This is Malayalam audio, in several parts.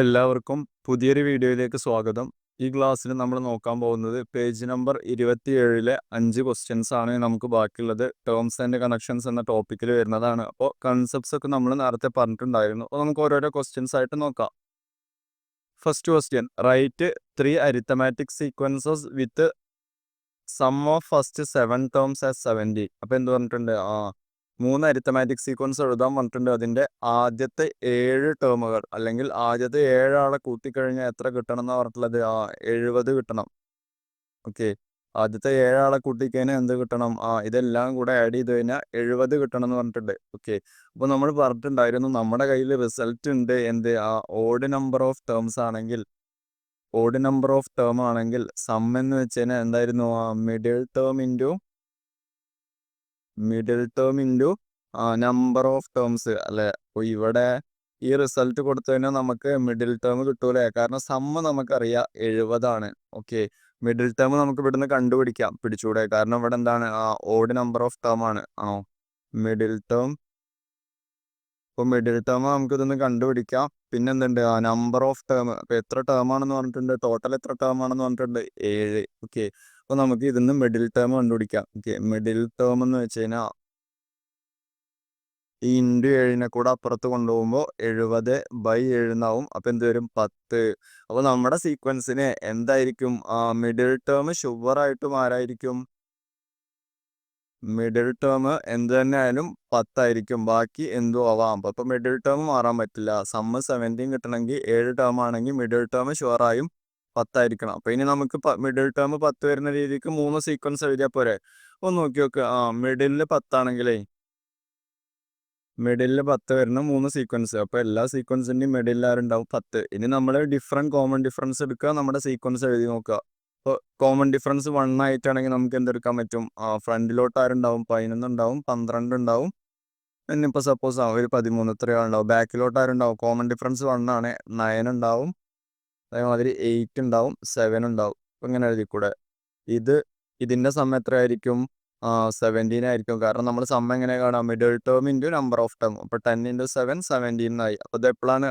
എല്ലാവർക്കും പുതിയൊരു വീഡിയോയിലേക്ക് സ്വാഗതം. ഈ ക്ലാസ്സിൽ നമ്മൾ നോക്കാൻ പോകുന്നത് പേജ് നമ്പർ ഇരുപത്തിയേഴിലെ അഞ്ച് ക്വസ്റ്റ്യൻസ് ആണ് നമുക്ക് ബാക്കിയുള്ളത്. ടേംസ് ആൻഡ് കണക്ഷൻസ് എന്ന ടോപ്പിക്കിൽ വരുന്നതാണ്. അപ്പോൾ കൺസെപ്റ്റ്സ് ഒക്കെ നമ്മൾ നേരത്തെ പറഞ്ഞിട്ടുണ്ടായിരുന്നു. അപ്പോൾ നമുക്ക് ഓരോരോ ക്വസ്റ്റ്യൻസ് ആയിട്ട് നോക്കാം. First question write three arithmetic sequences with sum of first seven terms as seventy അപ്പോൾ എന്ത് പറഞ്ഞിട്ടുണ്ട്? ആ മൂന്ന് അരിത്തമാറ്റിക് സീക്വൻസ് എഴുതാൻ പറഞ്ഞിട്ടുണ്ട്. അതിന്റെ ആദ്യത്തെ ഏഴ് ടേമുകൾ അല്ലെങ്കിൽ ആദ്യത്തെ ഏഴാളെ കൂട്ടിക്കഴിഞ്ഞാൽ എത്ര കിട്ടണം എന്ന് പറഞ്ഞിട്ടുള്ളത്? ആ എഴുപത് കിട്ടണം. ഓക്കെ. ആദ്യത്തെ ഏഴാളെ കൂട്ടിക്കഴിഞ്ഞാൽ എന്ത് കിട്ടണം? ആ ഇതെല്ലാം കൂടെ ആഡ് ചെയ്ത് കഴിഞ്ഞാൽ എഴുപത് കിട്ടണം എന്ന് പറഞ്ഞിട്ടുണ്ട്. ഓക്കെ. അപ്പോൾ നമ്മൾ പറഞ്ഞിട്ടുണ്ടായിരുന്നു നമ്മുടെ കയ്യിൽ റിസൾട്ട് ഉണ്ട്. എന്ത്? ആ ഓഡ് നമ്പർ ഓഫ് ടേംസ് ആണെങ്കിൽ ഓഡ് നമ്പർ ഓഫ് ടേം ആണെങ്കിൽ സം എന്ന് വെച്ച് കഴിഞ്ഞാൽ എന്തായിരുന്നു? ആ middle term into middle term into number of terms അല്ലെ? അപ്പോൾ ഇവിടെ ഈ റിസൾട്ട് കൊടുത്തു കഴിഞ്ഞാൽ നമുക്ക് മിഡിൽ ടേം കിട്ടൂലേ? കാരണം സമ്മ നമുക്കറിയാം എഴുപതാണ്. ഓക്കെ മിഡിൽ ടേം നമുക്ക് ഇവിടുന്ന് കണ്ടുപിടിക്കാം. പിടിച്ചൂടെ? കാരണം ഇവിടെ എന്താണ്? ഓഡ് നമ്പർ ഓഫ് ടേം ആണ്. ആ മിഡിൽ ടേം ഇപ്പോൾ മിഡിൽ ടേം നമുക്ക് ഇതൊന്ന് കണ്ടുപിടിക്കാം. പിന്നെ എന്തുണ്ട് ആ നമ്പർ ഓഫ് ടേം അപ്പോൾ എത്ര ടേം ആണെന്ന് പറഞ്ഞിട്ടുണ്ട്? ടോട്ടൽ എത്ര ടേം ആണെന്ന് പറഞ്ഞിട്ടുണ്ട്? ഏഴ്. ഓക്കെ അപ്പോൾ നമുക്ക് ഇതിന്ന് മിഡിൽ ടേം കണ്ടുപിടിക്കാം. ഓക്കെ മിഡിൽ ടേം എന്ന് വെച്ച് കഴിഞ്ഞാൽ ഈ ഇൻഡു ഏഴിനെ കൂടെ അപ്പുറത്ത് കൊണ്ടുപോകുമ്പോൾ എഴുപത് ബൈ എഴുന്നാവും അപ്പോൾ എന്ത് വരും? പത്ത്. അപ്പോൾ നമ്മുടെ സീക്വൻസിന് എന്തായിരിക്കും? മിഡിൽ ടേം ഷുവറായിട്ടും ആരായിരിക്കും? മിഡിൽ ടേം എന്ത് തന്നെ ആയാലും പത്തായിരിക്കും. ബാക്കി എന്തോ ആവാം. അപ്പോൾ മിഡിൽ ടേം മാറാൻ പറ്റില്ല. സമ്മ് സെവന്റീൻ കിട്ടണമെങ്കിൽ ഏഴ് ടേം ആണെങ്കിൽ മിഡിൽ ടേം ഷുവറായും പത്തായിരിക്കണം. അപ്പോൾ ഇനി നമുക്ക് മിഡിൽ ടേം പത്ത് വരുന്ന രീതിക്ക് മൂന്ന് സീക്വൻസ് എഴുതിയാൽ പോരെ. ഒന്ന് നോക്കി നോക്ക്. ആ മിഡിലിൽ പത്താണെങ്കിലേ മിഡിലിൽ പത്ത് വരുന്ന മൂന്ന് സീക്വൻസ് അപ്പോൾ എല്ലാ സീക്വൻസിന്റെയും മിഡിലിൽ ആരുണ്ടാവും? പത്ത്. ഇനി നമ്മൾ ഡിഫറെന്റ് കോമൺ ഡിഫറൻസ് എടുക്കുക. നമ്മുടെ സീക്വൻസ് എഴുതി നോക്കുക. ഇപ്പോൾ കോമൺ ഡിഫറൻസ് വൺ ആയിട്ടാണെങ്കിൽ നമുക്ക് എന്തെടുക്കാൻ പറ്റും? ആ ഫ്രണ്ടിലോട്ട് ആരുണ്ടാവും? പതിനൊന്ന് ഉണ്ടാവും പന്ത്രണ്ട് ഉണ്ടാവും ഇനിയിപ്പോൾ സപ്പോസ് ആ ഒരു പതിമൂന്ന് ഇത്രയോ ഉണ്ടാവും ബാക്കിലോട്ട് ആരുണ്ടാവും? കോമൺ ഡിഫറൻസ് വൺ ആണ്. നയൻ ഉണ്ടാവും. അതേമാതിരി എയ്റ്റ് ഉണ്ടാവും സെവൻ ഉണ്ടാവും. അപ്പം ഇങ്ങനെ എഴുതിക്കൂടെ? ഇത് ഇതിന്റെ സമയം എത്രയായിരിക്കും? സെവന്റീൻ ആയിരിക്കും. കാരണം നമ്മൾ സമ്മ എങ്ങനെ കാണാം? Middle term into number of term അപ്പോൾ ടെൻ ഇന്റു സെവൻ സെവന്റീൻ ആയി. അപ്പോൾ ഇത് എപ്പോഴാണ്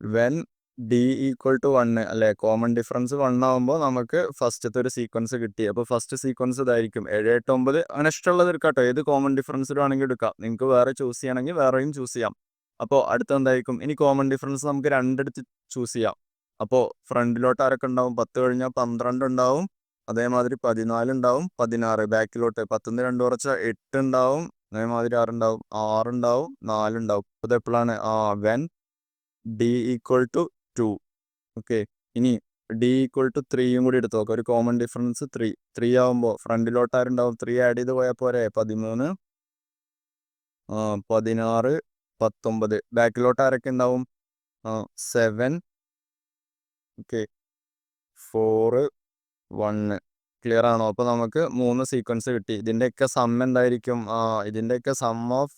when d equal to one അല്ലെ? കോമൺ ഡിഫറൻസ് വൺ ആകുമ്പോൾ നമുക്ക് ഫസ്റ്റത്തെ ഒരു സീക്വൻസ് കിട്ടി. അപ്പോൾ ഫസ്റ്റ് സീക്വൻസ് ഇതായിരിക്കും. ഏഴ് എട്ട് ഒമ്പത്. അങ്ങനെ ഇഷ്ടമുള്ളത് എടുക്കാട്ടോ. ഏത് കോമൺ ഡിഫറൻസ് വേണമെങ്കിൽ എടുക്കാം. നിങ്ങൾക്ക് വേറെ ചൂസ് ചെയ്യണമെങ്കിൽ വേറെയും ചൂസ് ചെയ്യാം. അപ്പോൾ അടുത്ത എന്തായിരിക്കും ഇനി കോമൺ ഡിഫറൻസ് നമുക്ക് രണ്ടെടുത്ത് ചൂസ് ചെയ്യാം. അപ്പോൾ ഫ്രണ്ടിലോട്ട് ആരൊക്കെ ഉണ്ടാവും പത്ത് കഴിഞ്ഞാൽ പന്ത്രണ്ട് ഉണ്ടാവും അതേമാതിരി പതിനാല് ഉണ്ടാവും പതിനാറ് ബാക്കിലോട്ട് പത്തുനിന്ന് രണ്ട് കുറച്ച എട്ട് ഉണ്ടാവും അതേമാതിരി ആറുണ്ടാവും. ആറുണ്ടാവും. നാലുണ്ടാവും. അത് എപ്പോഴാണ് ആ when d equal to two okay ഇനി ഡി ഈക്വൽ ടു ത്രീയും കൂടി എടുത്തു നോക്കാം ഒരു കോമൺ ഡിഫറൻസ് ത്രീ ത്രീ ആവുമ്പോൾ ഫ്രണ്ടിലോട്ട് ആരുണ്ടാവും ത്രീ ആഡ് ചെയ്ത് പോയാൽ പോരെ? പതിമൂന്ന്. പതിനാറ് പത്തൊമ്പത്. ബാക്കിലോട്ട് ആരൊക്കെ ഉണ്ടാവും seven okay. Four one clear ആണോ? അപ്പോൾ നമുക്ക് മൂന്ന് സീക്വൻസ് കിട്ടി. ഇതിന്റെയൊക്കെ സം എന്തായിരിക്കും? ഇതിന്റെയൊക്കെ സം ഓഫ്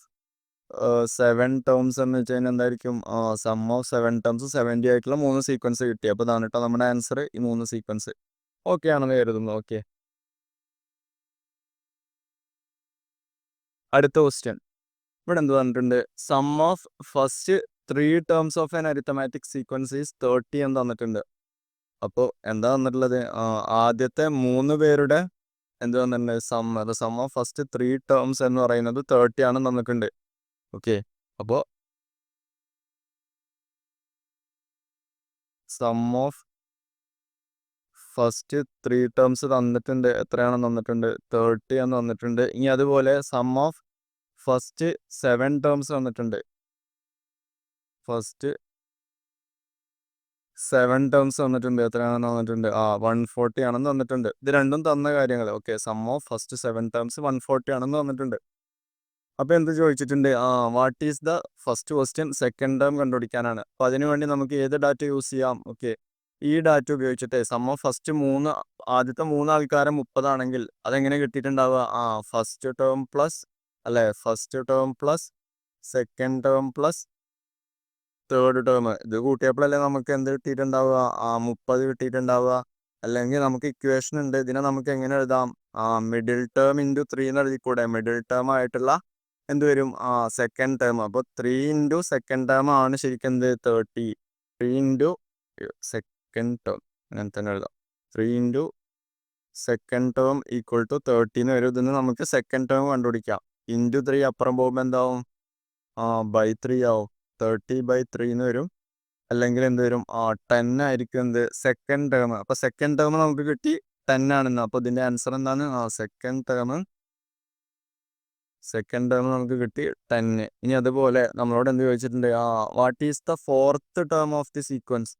സെവൻ ടേംസ് എന്ന് വെച്ച് കഴിഞ്ഞാൽ എന്തായിരിക്കും? Sum of seven terms seventy ആയിട്ടുള്ള മൂന്ന് സീക്വൻസ് കിട്ടി. അപ്പോൾ ഇതാണ് കേട്ടോ നമ്മുടെ ആൻസർ ഈ മൂന്ന് സീക്വൻസ് ഓക്കെ ആണെന്ന് കരുതുന്നു. ഓക്കെ അടുത്ത ക്വസ്റ്റ്യൻ ഇവിടെ എന്ത് പറഞ്ഞിട്ടുണ്ട് sum of first three terms of an arithmetic sequence is thirty എന്ന് തന്നിട്ടുണ്ട്. അപ്പോൾ എന്താ തന്നിട്ടുള്ളത്? ആദ്യത്തെ മൂന്ന് പേരുടെ എന്ത് തന്നിട്ടുണ്ട്? സം അത് sum of first three terms എന്ന് പറയുന്നത് തേർട്ടി ആണ് തന്നിട്ടുണ്ട്. ഓക്കെ അപ്പോൾ sum of first three terms തന്നിട്ടുണ്ട്. എത്രയാണ് തന്നിട്ടുണ്ട്? തേർട്ടി എന്ന് തന്നിട്ടുണ്ട്. ഇനി അതുപോലെ sum of first seven terms തന്നിട്ടുണ്ട്. ഫസ്റ്റ് സെവൻ ടേംസ് തന്നിട്ടുണ്ട് എത്രയാണെന്ന് തന്നിട്ടുണ്ട്? ആ വൺ ഫോർട്ടി ആണെന്ന് തന്നിട്ടുണ്ട്. ഇത് രണ്ടും തന്ന കാര്യങ്ങൾ. Okay sum of first seven terms one forty ആണെന്ന് തന്നിട്ടുണ്ട്. അപ്പോൾ എന്ത് ചോദിച്ചിട്ടുണ്ട്? ആ what is the first question second term കണ്ടുപിടിക്കാനാണ്. അപ്പോൾ അതിനുവേണ്ടി നമുക്ക് ഏത് ഡാറ്റ യൂസ് ചെയ്യാം? ഓക്കെ ഈ ഡാറ്റ ഉപയോഗിച്ചിട്ട് സം ഓഫ് ഫസ്റ്റ് മൂന്ന് ആദ്യത്തെ മൂന്ന് ആൾക്കാരെ മുപ്പതാണെങ്കിൽ അതെങ്ങനെ കിട്ടിയിട്ടുണ്ടാവുക? ആ ഫസ്റ്റ് ടേം പ്ലസ് അല്ലേ? First term plus second term plus third term ഇത് കൂട്ടിയപ്പോഴല്ലേ നമുക്ക് എന്ത് കിട്ടിയിട്ടുണ്ടാവുക? ആ മുപ്പത് കിട്ടിയിട്ടുണ്ടാവുക. അല്ലെങ്കിൽ നമുക്ക് ഇക്വേഷൻ ഉണ്ട്. ഇതിനെ നമുക്ക് എങ്ങനെ എഴുതാം? ആ മിഡിൽ ടേം ഇന്റു ത്രീ എന്ന് എഴുതിക്കൂടെ? മിഡിൽ ടേം ആയിട്ടുള്ള എന്ത് വരും? ആ സെക്കൻഡ് ടേം അപ്പോൾ ത്രീ ഇന്റു സെക്കൻഡ് ടേം ആണ് ശരിക്കും എന്ത്? Thirty three into second term അങ്ങനെ തന്നെ എഴുതാം. Three into second term equal to തേർട്ടീന്ന് വരും. ഇതിന് നമുക്ക് സെക്കൻഡ് ടേം കണ്ടുപിടിക്കാം. ഇന്റു ത്രീ അപ്പുറം പോകുമ്പോൾ എന്താവും? ആ ബൈ ത്രീ ആവും. തേർട്ടി ബൈ ത്രീ എന്ന് വരും. അല്ലെങ്കിൽ എന്ത് വരും? ആ ടെൻ ആയിരിക്കും എന്ത്? സെക്കൻഡ് ടേം അപ്പോൾ സെക്കൻഡ് ടേം നമുക്ക് കിട്ടി ടെൻ ആണെന്ന്. അപ്പോൾ ഇതിന്റെ ആൻസർ എന്താണ്? ആ സെക്കൻഡ് ടേം സെക്കൻഡ് ടേം നമുക്ക് കിട്ടി ടെന്ന് ഇനി അതുപോലെ നമ്മളോട് എന്ത് ചോദിച്ചിട്ടുണ്ട്? ആ what is the fourth term of the sequence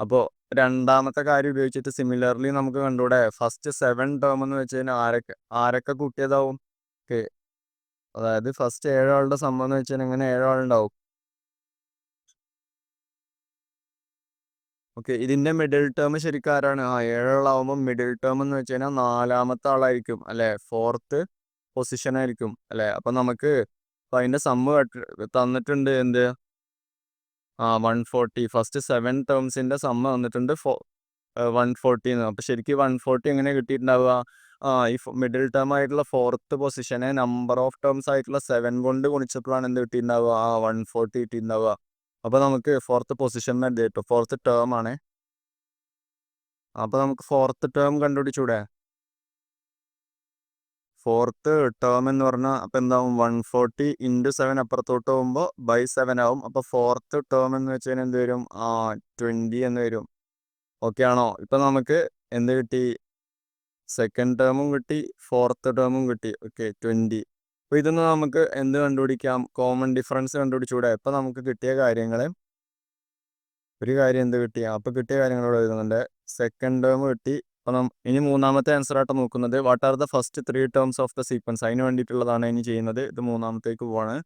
അപ്പോൾ രണ്ടാമത്തെ കാര്യം ഉപയോഗിച്ചിട്ട് സിമിലർലി നമുക്ക് കണ്ടൂടെ ഫസ്റ്റ് സെവൻ ടേം എന്ന് വെച്ച് കഴിഞ്ഞാൽ ആരൊക്കെ ആരൊക്കെ കൂട്ടിയതാവും? അതായത് ഫസ്റ്റ് ഏഴാളുടെ സംഭവം എന്ന് വെച്ചാൽ എങ്ങനെ ഏഴാളുണ്ടാവും? ഓക്കെ ഇതിന്റെ മിഡിൽ ടേം ശരിക്കും ആരാണ്? ആ ഏഴാളാവുമ്പോൾ മിഡിൽ ടേം എന്ന് വെച്ച് കഴിഞ്ഞാൽ നാലാമത്തെ ആളായിരിക്കും അല്ലെ? ഫോർത്ത് പൊസിഷൻ ആയിരിക്കും അല്ലെ? അപ്പൊ നമുക്ക് അപ്പൊ അതിന്റെ സമ്മ് തന്നിട്ടുണ്ട് എന്ത്? ആ വൺ ഫോർട്ടി ഫസ്റ്റ് സെവൻ ടേംസിന്റെ സമ്മ തന്നിട്ടുണ്ട് ഫോ വൺ ഫോർട്ടി അപ്പൊ ശരിക്കും വൺ ഫോർട്ടി എങ്ങനെ കിട്ടിയിട്ടുണ്ടാവുക? ആ ഈ മിഡിൽ ടേം ആയിട്ടുള്ള ഫോർത്ത് പൊസിഷനെ നമ്പർ ഓഫ് ടേംസ് ആയിട്ടുള്ള സെവൻ കൊണ്ട് ഗുണിച്ചപ്പോഴാണ് എന്ത് കിട്ടിയിട്ടുണ്ടാവുക? ആ വൺ ഫോർട്ടി കിട്ടിയിട്ടുണ്ടാവുക. അപ്പൊ നമുക്ക് ഫോർത്ത് പൊസിഷൻ എന്ത് ഫോർത്ത് ടേം ആണ്. അപ്പോൾ നമുക്ക് ഫോർത്ത് ടേം കണ്ടുപിടിച്ചൂടെ? ഫോർത്ത് ടേം എന്ന് പറഞ്ഞാൽ അപ്പൊ എന്താവും? വൺ ഫോർട്ടി ഇന്റു സെവൻ അപ്പുറത്തോട്ട് പോകുമ്പോൾ ബൈ സെവൻ ആവും. അപ്പോൾ ഫോർത്ത് ടേം എന്ന് വെച്ച് കഴിഞ്ഞാൽ എന്ത് വരും? ആ ട്വന്റി എന്ന് വരും. ഓക്കെ ആണോ? ഇപ്പൊ നമുക്ക് എന്ത് കിട്ടി? സെക്കൻഡ് ടേമും കിട്ടി ഫോർത്ത് ടേമും കിട്ടി. ഓക്കെ ട്വന്റി അപ്പൊ ഇതൊന്ന് നമുക്ക് എന്ത് കണ്ടുപിടിക്കാം? കോമൺ ഡിഫറൻസ് കണ്ടുപിടിച്ചൂടെ ഇപ്പൊ നമുക്ക് കിട്ടിയ കാര്യങ്ങൾ ഒരു കാര്യം എന്ത് കിട്ടി? അപ്പൊ കിട്ടിയ കാര്യങ്ങളോട് എഴുതുന്നുണ്ട്. സെക്കൻഡ് ടേം കിട്ടി. അപ്പം ഇനി മൂന്നാമത്തെ ആൻസർ ആയിട്ട് നോക്കുന്നത്. What are the first three terms of the sequence അതിന് വേണ്ടിയിട്ടുള്ളതാണ് ഇനി ചെയ്യുന്നത്. ഇത് മൂന്നാമത്തേക്ക് പോവാണ്.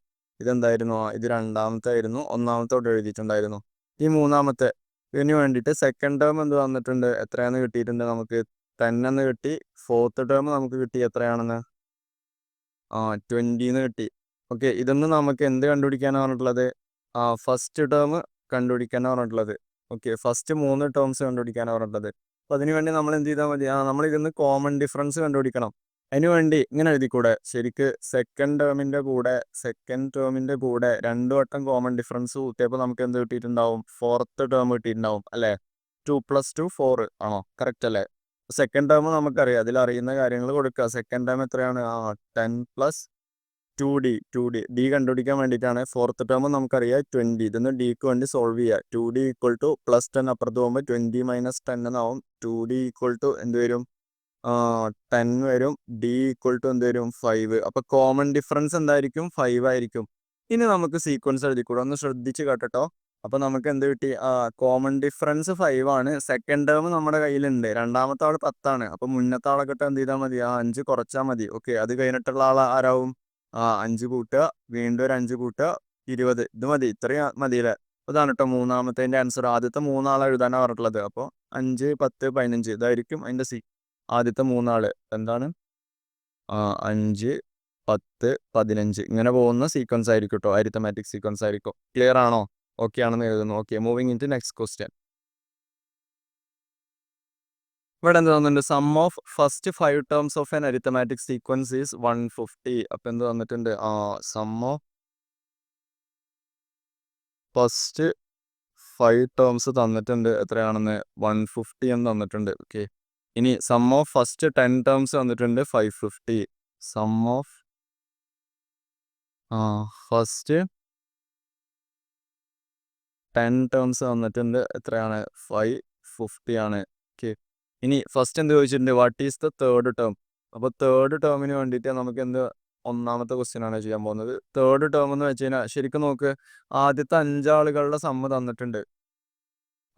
ഇതെന്തായിരുന്നു? ഇത് രണ്ടാമത്തെ ആയിരുന്നു. ഒന്നാമത്തോട്ട് എഴുതിയിട്ടുണ്ടായിരുന്നു. ഈ മൂന്നാമത്തെ ഇതിന് വേണ്ടിയിട്ട് സെക്കൻഡ് ടേം എന്ത് വന്നിട്ടുണ്ട്? എത്രയാണെന്ന് കിട്ടിയിട്ടുണ്ട്? നമുക്ക് ടെൻ എന്ന് കിട്ടി. ഫോർത്ത് ടേം നമുക്ക് കിട്ടി. എത്രയാണെന്ന്? ആ ട്വന്റിന്ന് കിട്ടി. ഓക്കെ ഇതൊന്ന് നമുക്ക് എന്ത് കണ്ടുപിടിക്കാനാണ് പറഞ്ഞിട്ടുള്ളത്? ആ ഫസ്റ്റ് ടേം കണ്ടുപിടിക്കാനാണ് പറഞ്ഞിട്ടുള്ളത്. ഓക്കെ ഫസ്റ്റ് മൂന്ന് ടേംസ് കണ്ടുപിടിക്കാനാണ് പറഞ്ഞിട്ടുള്ളത്. അപ്പോൾ അതിന് വേണ്ടി നമ്മൾ എന്ത് ചെയ്താൽ മതി? ആ നമ്മൾ ഇതിന്ന് കോമൺ ഡിഫറൻസ് കണ്ടുപിടിക്കണം. അതിനുവേണ്ടി ഇങ്ങനെ എഴുതിക്കൂടെ? ശരിക്ക് സെക്കൻഡ് ടേമിന്റെ കൂടെ സെക്കൻഡ് ടേമിന്റെ കൂടെ രണ്ടു വട്ടം കോമൺ ഡിഫറൻസ് കൂട്ടിയപ്പോൾ നമുക്ക് എന്ത് കിട്ടിയിട്ടുണ്ടാവും? ഫോർത്ത് ടേം കിട്ടിയിട്ടുണ്ടാവും അല്ലേ? ടു പ്ലസ് ടു ഫോർ ആണോ? കറക്റ്റ് അല്ലേ? സെക്കൻഡ് ടേം നമുക്കറിയാം. അതിൽ അറിയുന്ന കാര്യങ്ങൾ കൊടുക്കുക. സെക്കൻഡ് ടേം എത്രയാണ്? ആ ten plus two d two d d കണ്ടുപിടിക്കാൻ വേണ്ടിയിട്ടാണ്. ഫോർത്ത് ടേം നമുക്കറിയാം. ട്വന്റി ഇതൊന്ന് ഡിക്ക് വേണ്ടി സോൾവ് ചെയ്യുക. Two d equal to plus ten അപ്പുറത്ത് പോകുമ്പോൾ ട്വന്റി മൈനസ് ടെൻ എന്നാവും. ടു ഡി ഈക്വൽ ടു എന്ത് വരും? ടെൻ വരും. ഡി ഈക്വൽ ടു എന്ത് വരും? ഫൈവ് അപ്പോൾ കോമൺ ഡിഫറൻസ് എന്തായിരിക്കും? ഫൈവ് ആയിരിക്കും. ഇനി നമുക്ക് സീക്വൻസ് എഴുതിക്കൂടാ? ഒന്ന് ശ്രദ്ധിച്ച് കേട്ടോ. അപ്പൊ നമുക്ക് എന്ത് കിട്ടി? കോമൺ ഡിഫറൻസ് ഫൈവ് ആണ്. സെക്കൻഡ് ടേം നമ്മുടെ കയ്യിലുണ്ട്. രണ്ടാമത്തെ ആൾ പത്താണ്. അപ്പൊ മുന്നത്തെ ആളെ കിട്ടാൻ എന്ത് ചെയ്താൽ മതി? ആ അഞ്ച് കുറച്ചാൽ മതി. ഓക്കെ അത് കഴിഞ്ഞിട്ടുള്ള ആൾ ആരാവും? ആ അഞ്ച് കൂട്ടുക വീണ്ടും ഒരു അഞ്ച് കൂട്ടുക ഇരുപത്. ഇത് മതി. ഇത്രയും മതി അല്ലേ അതാണ് കേട്ടോ മൂന്നാമത്തെ ആൻസർ ആദ്യത്തെ മൂന്നാളെ എഴുതാനാണ് പറഞ്ഞിട്ടുള്ളത്. അപ്പോൾ അഞ്ച് പത്ത് പതിനഞ്ച്. ഇതായിരിക്കും അതിന്റെ സി ആദ്യത്തെ മൂന്നാൾ എന്താണ്? അഞ്ച് പത്ത് പതിനഞ്ച്. ഇങ്ങനെ പോകുന്ന സീക്വൻസ് ആയിരിക്കും കേട്ടോ അരിത്തമാറ്റിക് സീക്വൻസ് ആയിരിക്കും. ക്ലിയർ ആണോ? ഓക്കെ ആണെന്ന് എഴുതുന്നു okay moving into next question ഇവിടെ എന്ത് തന്നിട്ടുണ്ട്? Sum of first five terms of an arithmetic sequence is one fifty അപ്പൊ എന്ത് തന്നിട്ടുണ്ട്? ആ sum of first five terms തന്നിട്ടുണ്ട്. എത്രയാണെന്ന്? വൺ ഫിഫ്റ്റി എന്ന് തന്നിട്ടുണ്ട്. ഓക്കെ. ഇനി sum of first ten terms തന്നിട്ടുണ്ട്. ഫൈവ് ഫിഫ്റ്റി സം ഓഫ് ആ ഫസ്റ്റ് ടെൻ ടേംസ് വന്നിട്ടുണ്ട്. എത്രയാണ്? ഫൈവ് ഫിഫ്റ്റി ആണ്. ഓക്കെ ഇനി ഫസ്റ്റ് എന്ത് ചോദിച്ചിട്ടുണ്ട്? What is the third term അപ്പോൾ തേർഡ് ടേമിന് വേണ്ടിയിട്ട് നമുക്ക് എന്ത് ഒന്നാമത്തെ ക്വസ്റ്റ്യൻ ആണ് ചെയ്യാൻ പോകുന്നത്. തേർഡ് ടേം എന്ന് വെച്ച് കഴിഞ്ഞാൽ ശരിക്കും നോക്ക്. ആദ്യത്തെ അഞ്ചാളുകളുടെ സമ്മ തന്നിട്ടുണ്ട്.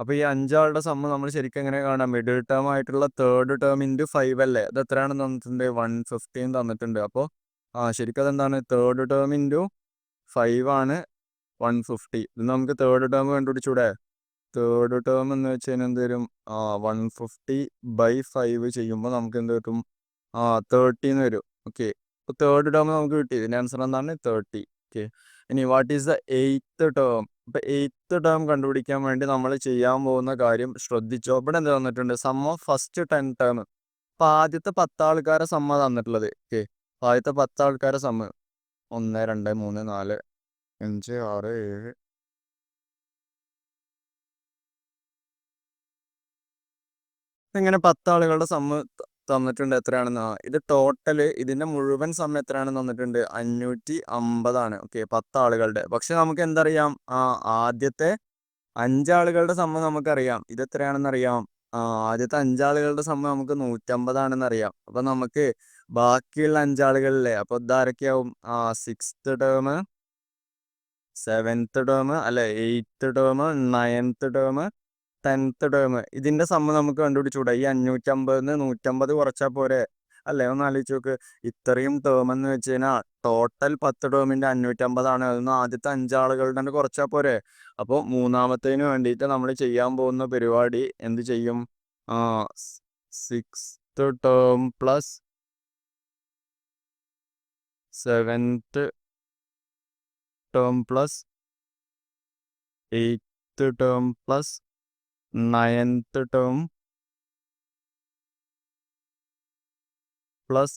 അപ്പൊ ഈ അഞ്ചാളുടെ സമ്മ നമ്മൾ ശരിക്കും എങ്ങനെ കാണാം? മിഡിൽ ടേം ആയിട്ടുള്ള തേർഡ് ടേം ഇന്റു ഫൈവ് അല്ലേ? അത് എത്രയാണ് തന്നിട്ടുണ്ട്? വൺ ഫിഫ്റ്റീൻ തന്നിട്ടുണ്ട്. അപ്പോൾ ആ ശരിക്കും അതെന്താണ്? തേർഡ് ടേം ഇന്റു ഫൈവ് ആണ്. One fifty. ഇത് നമുക്ക് തേർഡ് ടേം കണ്ടുപിടിച്ചൂടെ? തേർഡ് ടേം എന്ന് വെച്ച് കഴിഞ്ഞാൽ എന്ത് വരും ആ വൺ ഫിഫ്റ്റി ബൈ ഫൈവ് ചെയ്യുമ്പോൾ നമുക്ക് എന്ത് കിട്ടും? ആ തേർട്ടീന്ന് വരും. ഓക്കെ അപ്പോൾ തേർഡ് ടേം നമുക്ക് കിട്ടി. ഇതിന്റെ ആൻസർ എന്താണ്? തേർട്ടി ഓക്കെ ഇനി what is the eighth term അപ്പം എയ്ത്ത് ടേം കണ്ടുപിടിക്കാൻ വേണ്ടി നമ്മൾ ചെയ്യാൻ പോകുന്ന കാര്യം ശ്രദ്ധിച്ചോ? ഇവിടെ എന്ത് തന്നിട്ടുണ്ട്? Sum of first ten term അപ്പം ആദ്യത്തെ പത്ത് ആൾക്കാരെ സമ്മ തന്നിട്ടുള്ളത്. ഓക്കെ ആദ്യത്തെ പത്ത് ആൾക്കാരെ സമ്മ ഒന്ന് രണ്ട് മൂന്ന് നാല്. അഞ്ച് ആറ് ഏഴ് ഇങ്ങനെ പത്താളുകളുടെ സമ്മ തന്നിട്ടുണ്ട്. എത്രയാണെന്ന്. ഇത് ടോട്ടൽ ഇതിന്റെ മുഴുവൻ സമയം എത്രയാണെന്ന് തന്നിട്ടുണ്ട്? അഞ്ഞൂറ്റി അമ്പതാണ് ഓക്കെ പത്താളുകളുടെ പക്ഷെ നമുക്ക് എന്തറിയാം? ആ ആദ്യത്തെ അഞ്ചാളുകളുടെ സമ്മ നമുക്കറിയാം. ഇത് എത്രയാണെന്ന് അറിയാം ആദ്യത്തെ അഞ്ചാളുകളുടെ സമ്മ നമുക്ക് നൂറ്റമ്പതാണെന്ന് അറിയാം അപ്പൊ നമുക്ക് ബാക്കിയുള്ള അഞ്ചാളുകളിലെ അപ്പൊ ഇതാരൊക്കെയാവും ആ സിക്സ് ടേം സെവൻത്ത് ടേം അല്ലെ eighth term ninth term tenth term ഇതിന്റെ സമ്മ നമുക്ക് കണ്ടുപിടിച്ചുകൂടാ. ഈ അഞ്ഞൂറ്റമ്പതിന് നൂറ്റമ്പത് കുറച്ചാൽ പോരെ. അല്ലേ? ഒന്ന് ആലോചിച്ച് നോക്ക്. ഇത്രയും ടേം എന്ന് വെച്ച് കഴിഞ്ഞാൽ ടോട്ടൽ പത്ത് ടേമിന്റെ അഞ്ഞൂറ്റമ്പതാണ്. അതൊന്ന് ആദ്യത്തെ അഞ്ചാളുകളുടെ തന്നെ കുറച്ചാൽ പോരെ. അപ്പോൾ മൂന്നാമത്തേന് വേണ്ടിയിട്ട് നമ്മൾ ചെയ്യാൻ പോകുന്ന പരിപാടി എന്ത് ചെയ്യും? Sixth term plus seventh term plus eighth term plus ninth term plus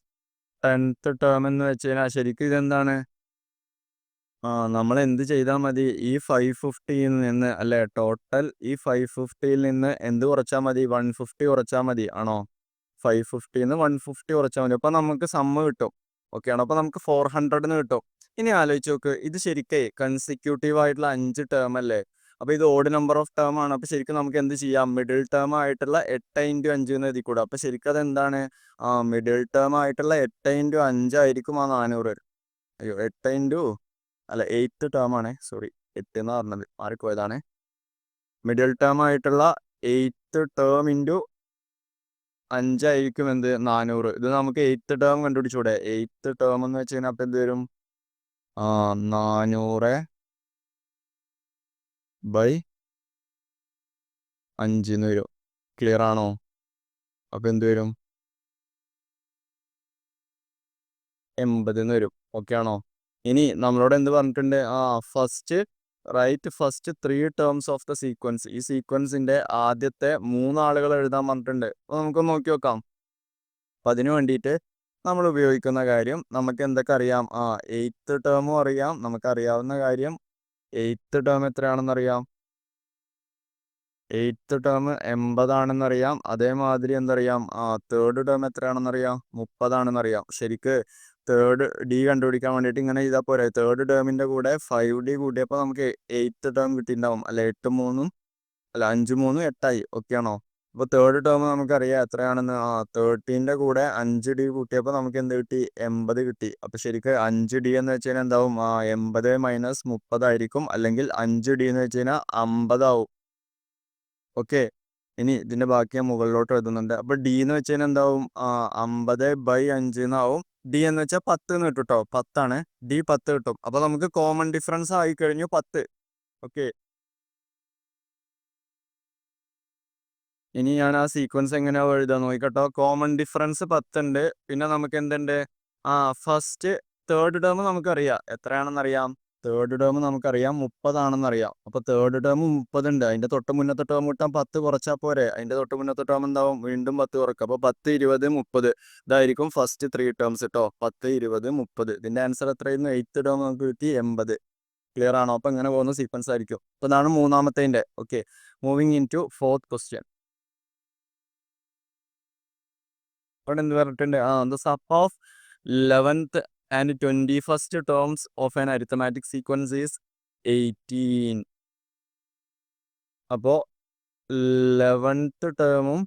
tenth term എന്ന് വെച്ച് കഴിഞ്ഞാൽ ശരിക്കും ഇതെന്താണ്? ആ നമ്മൾ എന്ത് ചെയ്താൽ മതി? ഈ ഫൈവ് ഫിഫ്റ്റിയിൽ നിന്ന് അല്ലെ ടോട്ടൽ ഈ ഫൈവ് ഫിഫ്റ്റിയിൽ നിന്ന് എന്ത് കുറച്ചാൽ മതി? വൺ ഫിഫ്റ്റി കുറച്ചാൽ മതി. ആണോ? ഫൈവ് ഫിഫ്റ്റിയിൽ നിന്ന് വൺ ഫിഫ്റ്റി കുറച്ചാൽ മതി. അപ്പോൾ നമുക്ക് സമ്മ കിട്ടും. ഓക്കെ ആണോ? അപ്പോൾ നമുക്ക് ഫോർ ഹൺഡ്രഡിന് കിട്ടും. ഇനി ആലോചിച്ച് നോക്ക്. ഇത് ശരിക്കേ കൺസിക്യൂട്ടീവ് ആയിട്ടുള്ള അഞ്ച് ടേം അല്ലേ? അപ്പൊ ഇത് ഓഡ് നമ്പർ ഓഫ് ടേം ആണ്. അപ്പൊ ശരിക്കും നമുക്ക് എന്ത് ചെയ്യാം? മിഡിൽ ടേം ആയിട്ടുള്ള എട്ട് ഇന്റു അഞ്ച് എന്ന് എഴുതി കൂടാ അപ്പൊ ശരിക്കും അതെന്താണ്? ആ മിഡിൽ ടേം ആയിട്ടുള്ള എട്ട് ഇന്റു അഞ്ചായിരിക്കും ആ നാനൂറ്. അയ്യോ എട്ട് ഇന്റു അല്ല എയ്ത്ത് ടേം ആണ്. സോറി എട്ട് എന്ന് പറഞ്ഞത്. മാറിപ്പോയതാണ് മിഡിൽ ടേം ആയിട്ടുള്ള എയ്ത്ത് ടേം ഇന്റു അഞ്ചായിരിക്കും എന്ത്? നാനൂറ്. ഇത് നമുക്ക് എയ്ത്ത് ടേം കണ്ടുപിടിച്ചൂടെ. എയ്ത്ത് ടേം എന്ന് വെച്ച് കഴിഞ്ഞാൽ അപ്പം എന്ത് വരും? നാനൂറ് ബൈ അഞ്ചിന്ന് വരും. ക്ലിയർ ആണോ? അപ്പം എന്ത് വരും? എൺപതിന്ന് വരും. ഓക്കെ ആണോ? ഇനി നമ്മളോട് എന്ത് പറഞ്ഞിട്ടുണ്ട്? ആ first right first three terms of the sequence ഈ സീക്വൻസിന്റെ ആദ്യത്തെ മൂന്നാളുകൾ എഴുതാൻ പറഞ്ഞിട്ടുണ്ട്. അപ്പോൾ നമുക്ക് നോക്കി നോക്കാം. അപ്പം അതിനു വേണ്ടിയിട്ട് നമ്മൾ ഉപയോഗിക്കുന്ന കാര്യം. നമുക്ക് എന്തൊക്കെ അറിയാം? ആ എയ്ത്ത് ടേമും അറിയാം. നമുക്കറിയാവുന്ന കാര്യം എയ്ത്ത് ടേം എത്രയാണെന്ന് അറിയാം? എയ്ത്ത് ടേം എൺപതാണെന്നറിയാം അതേമാതിരി എന്തറിയാം? ആ തേർഡ് ടേം എത്രയാണെന്നറിയാം മുപ്പതാണെന്നറിയാം ശരിക്ക് തേർഡ് ഡി കണ്ടുപിടിക്കാൻ വേണ്ടിയിട്ട് ഇങ്ങനെ ചെയ്താൽ പോരെ. തേർഡ് ടേമിന്റെ കൂടെ ഫൈവ് ഡി കൂട്ടിയപ്പോൾ നമുക്ക് എയ്ത്ത് ടേം കിട്ടിയിട്ടുണ്ടാവും. അല്ല എട്ട് മൂന്നും അല്ല അഞ്ച് മൂന്നും എട്ടായി. ഓക്കെ ആണോ? അപ്പോൾ തേർഡ് ടേം നമുക്കറിയാം എത്രയാണെന്ന്. ആ തേർട്ടീന്റെ കൂടെ അഞ്ച് ഡി കൂട്ടിയപ്പോൾ നമുക്ക് എന്ത് കിട്ടി? എൺപത് കിട്ടി. അപ്പോൾ ശരിക്കും അഞ്ച് ഡി എന്ന് വെച്ച് കഴിഞ്ഞാൽ എന്താവും? ആ എൺപത് മൈനസ് മുപ്പതായിരിക്കും അല്ലെങ്കിൽ അഞ്ച് ഡി എന്ന് വെച്ച് കഴിഞ്ഞാൽ അമ്പതാവും ഓക്കെ ഇനി ഇതിന്റെ ബാക്കി ഞാൻ മുകളിലോട്ട് എഴുതുന്നുണ്ട്. അപ്പൊ ഡി എന്ന് വെച്ച് കഴിഞ്ഞാൽ എന്താവും? അമ്പത് ബൈ അഞ്ച് എന്നാവും. ഡി എന്ന് വെച്ചാൽ പത്ത് എന്ന് കിട്ടും കേട്ടോ പത്താണ്. ഡി പത്ത് കിട്ടും. അപ്പൊ നമുക്ക് കോമൺ ഡിഫറൻസ് ആയി കഴിഞ്ഞു പത്ത്. ഓക്കെ ഇനി ഞാൻ ആ സീക്വൻസ് എങ്ങനെയാ എഴുതാൻ നോക്കിക്കട്ടോ. Common difference പത്തുണ്ട്. പിന്നെ നമുക്ക് എന്തുണ്ട്? ആ ഫസ്റ്റ് തേർഡ് ടേം നമുക്കറിയാം. എത്രയാണെന്ന് അറിയാം തേർഡ് ടേം നമുക്കറിയാം. മുപ്പതാണെന്നറിയാം. അപ്പൊ തേർഡ് ടേം മുപ്പതുണ്ട്. അതിന്റെ തൊട്ട് മുന്നത്തെ ടേം കിട്ടാൻ പത്ത് കുറച്ചാൽ പോരെ. അതിന്റെ തൊട്ട് മുന്നത്തെ ടേം എന്താവും? വീണ്ടും പത്ത് കുറക്കുക അപ്പൊ പത്ത് ഇരുപത് മുപ്പത്. ഇതായിരിക്കും ഫസ്റ്റ് ത്രീ ടേംസ് കേട്ടോ പത്ത് ഇരുപത് മുപ്പത്. ഇതിന്റെ ആൻസർ എത്രയായിരുന്നു? എയ്ത്ത് ടേം നമുക്ക് കിട്ടി എൺപത്. ക്ലിയർ ആണോ? അപ്പൊ ഇങ്ങനെ പോകുന്ന സീക്വൻസ് ആയിരിക്കും. അപ്പൊ ഇതാണ് മൂന്നാമത്തെ okay moving into fourth question അവിടെ എന്ത് പറഞ്ഞിട്ടുണ്ട്? ആ the sum of eleventh and twenty first terms of an arithmetic sequence is eighteen. അപ്പോൾ ലെവൻത്ത് ടേമും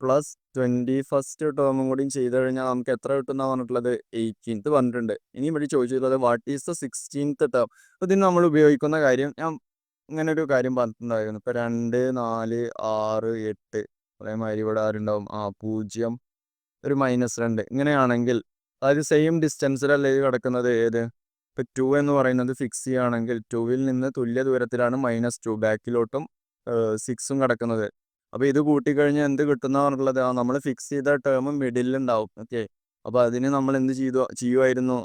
പ്ലസ് ട്വന്റി ഫസ്റ്റ് ടേമും കൂടിയും ചെയ്ത് കഴിഞ്ഞാൽ നമുക്ക് എത്ര കിട്ടുന്ന പറഞ്ഞിട്ടുള്ളത്? എയ്റ്റീൻത്ത് പറഞ്ഞിട്ടുണ്ട്. ഇനി ഇവിടെ ചോദിച്ചിട്ടുള്ളത് what is the sixteenth term ഇതിന് നമ്മൾ ഉപയോഗിക്കുന്ന കാര്യം ഞാൻ ഇങ്ങനെ ഒരു കാര്യം പറഞ്ഞിട്ടുണ്ടായിരുന്നു. ഇപ്പൊ രണ്ട് നാല് ആറ് എട്ട്. അതേമാതിരി ഇവിടെ ആരുണ്ടാവും? ആ പൂജ്യം ഒരു മൈനസ് രണ്ട്. ഇങ്ങനെയാണെങ്കിൽ അതായത് സെയിം ഡിസ്റ്റൻസിലല്ലേ ഇത് കിടക്കുന്നത്? ഏത്? ഇപ്പൊ ടു എന്ന് പറയുന്നത് ഫിക്സ് ചെയ്യുകയാണെങ്കിൽ ടുവിൽ നിന്ന് തുല്യ ദൂരത്തിലാണ് മൈനസ് ടു ബാക്കിലോട്ടും സിക്സും കിടക്കുന്നത്. അപ്പോൾ ഇത് കൂട്ടിക്കഴിഞ്ഞാൽ എന്ത് കിട്ടുന്ന പറഞ്ഞിട്ടുള്ളത്? ആ നമ്മൾ ഫിക്സ് ചെയ്ത ടേം മിഡിലുണ്ടാവും ഓക്കെ അപ്പോൾ അതിന് നമ്മൾ എന്ത് ചെയ്തു? ചെയ്യുമായിരുന്നു